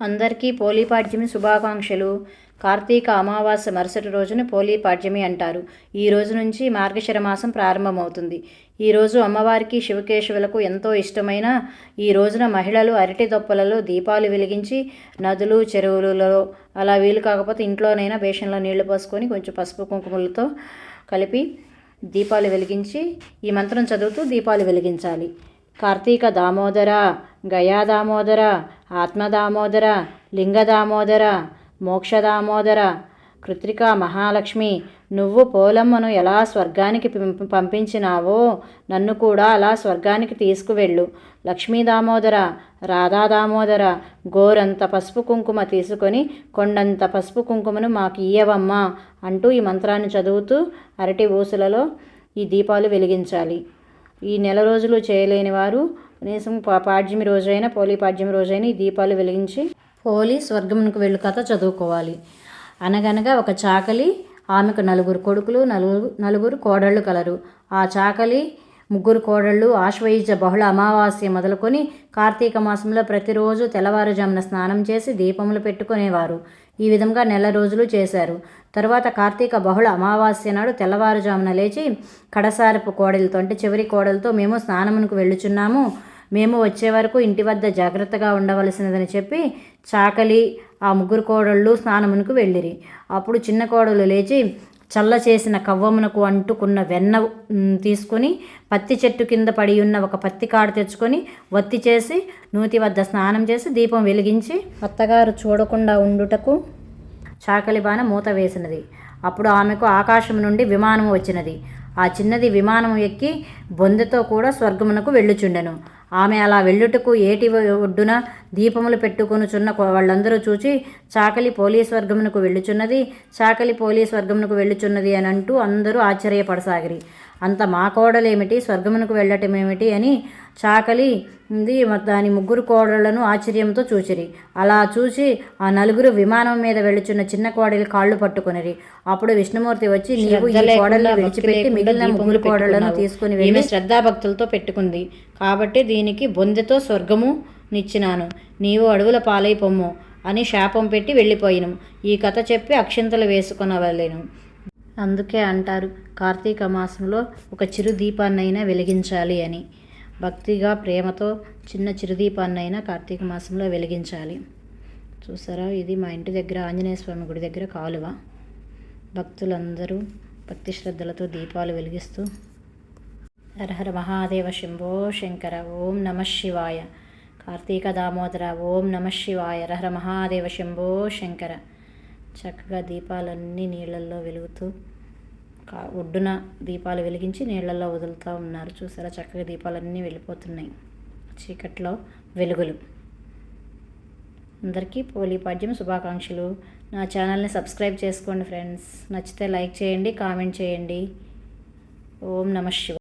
అందరికీ పోలీపాడ్యమి శుభాకాంక్షలు. కార్తీక అమావాస్య మరుసటి రోజున పోలీపాడ్యమి అంటారు. ఈ రోజు నుంచి మార్గశిర మాసం ప్రారంభమవుతుంది. ఈరోజు అమ్మవారికి శివకేశవులకు ఎంతో ఇష్టమైన ఈ రోజున మహిళలు అరటి దొప్పలలో దీపాలు వెలిగించి నదులు చెరువులలో అలా వీలు కాకపోతే ఇంట్లోనైనా బేషన్లో నీళ్ళు పోసుకొని కొంచెం పసుపు కుంకుమలతో కలిపి దీపాలు వెలిగించి ఈ మంత్రం చదువుతూ దీపాలు వెలిగించాలి. కార్తీక దామోదర గయా దామోదర ఆత్మ దామోదర లింగ దామోదర మోక్ష దామోదర కృత్రికా మహాలక్ష్మి నువ్వు పోలమ్మను ఎలా స్వర్గానికి పంపించినావో నన్ను కూడా అలా స్వర్గానికి తీసుకువెళ్ళు. లక్ష్మీ దామోదర రాధా దామోదర గోరంత పసుపు కుంకుమ తీసుకొని కొండంత పసుపు కుంకుమను మాకు ఇయ్యవమ్మా అంటూ ఈ మంత్రాన్ని చదువుతూ అరటి ఊసులలో ఈ దీపాలు వెలిగించాలి. ఈ నెల రోజులు చేయలేని వారు కనీసం పా- పాడ్యమి రోజైనా పోలీ పాడ్యమి రోజైనా ఈ దీపాలు వెలిగించి పోలీ స్వర్గమునకు వెళ్ళు కథ చదువుకోవాలి. అనగనగా ఒక చాకలి ఆమెకు నలుగురు కొడుకులు నలుగురు నలుగురు కోడళ్ళు కలరు. ఆ చాకలి ముగ్గురు కోడళ్ళు ఆశ్వయుజ బహుళ అమావాస్య మొదలుకొని కార్తీక మాసంలో ప్రతిరోజు తెల్లవారుజామున స్నానం చేసి దీపములు పెట్టుకునేవారు. ఈ విధంగా నెల రోజులు చేశారు. తరువాత కార్తీక బహుళ అమావాస్య నాడు తెల్లవారుజామున లేచి కడసారపు కోడలతో అంటే చివరి కోడలతో మేము స్నానమునకు వెళ్ళుచున్నాము. మేము వచ్చే వరకు ఇంటి వద్ద జాగ్రత్తగా ఉండవలసినదని చెప్పి చాకలి ఆ ముగ్గురు కోడళ్ళు స్నానమునకు వెళ్ళిరి. అప్పుడు చిన్న కోడలు లేచి చల్ల చేసిన కవ్వమునకు అంటుకున్న వెన్న తీసుకుని తీసుకొని పత్తి చెట్టు కింద పడి ఉన్న ఒక పత్తి కాడు తెచ్చుకొని వత్తి చేసి నూతి వద్ద స్నానం చేసి దీపం వెలిగించి అత్తగారు చూడకుండా ఉండుటకు చాకలి బాణ మూత వేసినది. అప్పుడు ఆమెకు ఆకాశం నుండి విమానం వచ్చినది. ఆ చిన్నది విమానం ఎక్కి బొందెతో కూడా స్వర్గమునకు వెళ్ళుచుండెను. ఆమె అలా వెళ్ళుటకు ఏటి ఒడ్డున దీపములు పెట్టుకొనుచున్న వాళ్ళందరూ చూచి చాకలి పోలీస్ వర్గమునకు వెళ్ళుచున్నది చాకలి పోలీస్ వర్గమునకు వెళ్ళుచున్నది అని అంటూ అందరూ ఆశ్చర్యపడసాగిరి. అంత మా కోడలేమిటి? స్వర్గమునకు వెళ్ళటమేమిటి? అని చాకలి ఇది దాని ముగ్గురు కోడళ్ళను ఆశ్చర్యంతో చూచిరి. అలా చూసి ఆ నలుగురు విమానం మీద వెళ్ళుచున్న చిన్న కోడలి కాళ్ళు పట్టుకొనిరి. అప్పుడు విష్ణుమూర్తి వచ్చి నీవు ఈ కోడల్ని విడిచిపెట్టి మిగిలిన ముగ్గురు కోడళ్ళను తీసుకుని వెళ్ళి శ్రద్ధాభక్తులతో పెట్టుకుంది. కాబట్టి దీనికి బొందెతో స్వర్గము నిచ్చినాను. నీవు అడవుల పాలై పొమ్ము అని శాపం పెట్టి వెళ్ళిపోయిను. ఈ కథ చెప్పి అక్షింతలు వేసుకొనవలేను. అందుకే అంటారు కార్తీక మాసంలో ఒక చిరు దీపాన్నైనా వెలిగించాలి అని. భక్తిగా ప్రేమతో చిన్న చిరుదీపాన్నైనా కార్తీక మాసంలో వెలిగించాలి. చూసారా? ఇది మా ఇంటి దగ్గర ఆంజనేయ స్వామి గుడి దగ్గర కాలువ. భక్తులందరూ భక్తి శ్రద్ధలతో దీపాలు వెలిగిస్తూ హరహర మహాదేవ శంభో శంకర ఓం నమ శివాయ. కార్తీక దామోదర ఓం నమ శివాయ. హరహర మహాదేవ శంభో శంకర. చక్కగా దీపాలన్నీ నీళ్ళల్లో వెలుగుతూ ఒడ్డున దీపాలు వెలిగించి నీళ్ళల్లో వదులుతూ ఉన్నారు. చూసారా? చక్కగా దీపాలన్నీ వెళ్ళిపోతున్నాయి. చీకట్లో వెలుగులు. అందరికీ పోలీపాడ్యం శుభాకాంక్షలు. నా ఛానల్ని సబ్స్క్రైబ్ చేసుకోండి ఫ్రెండ్స్. నచ్చితే లైక్ చేయండి కామెంట్ చేయండి. ఓం నమ శివ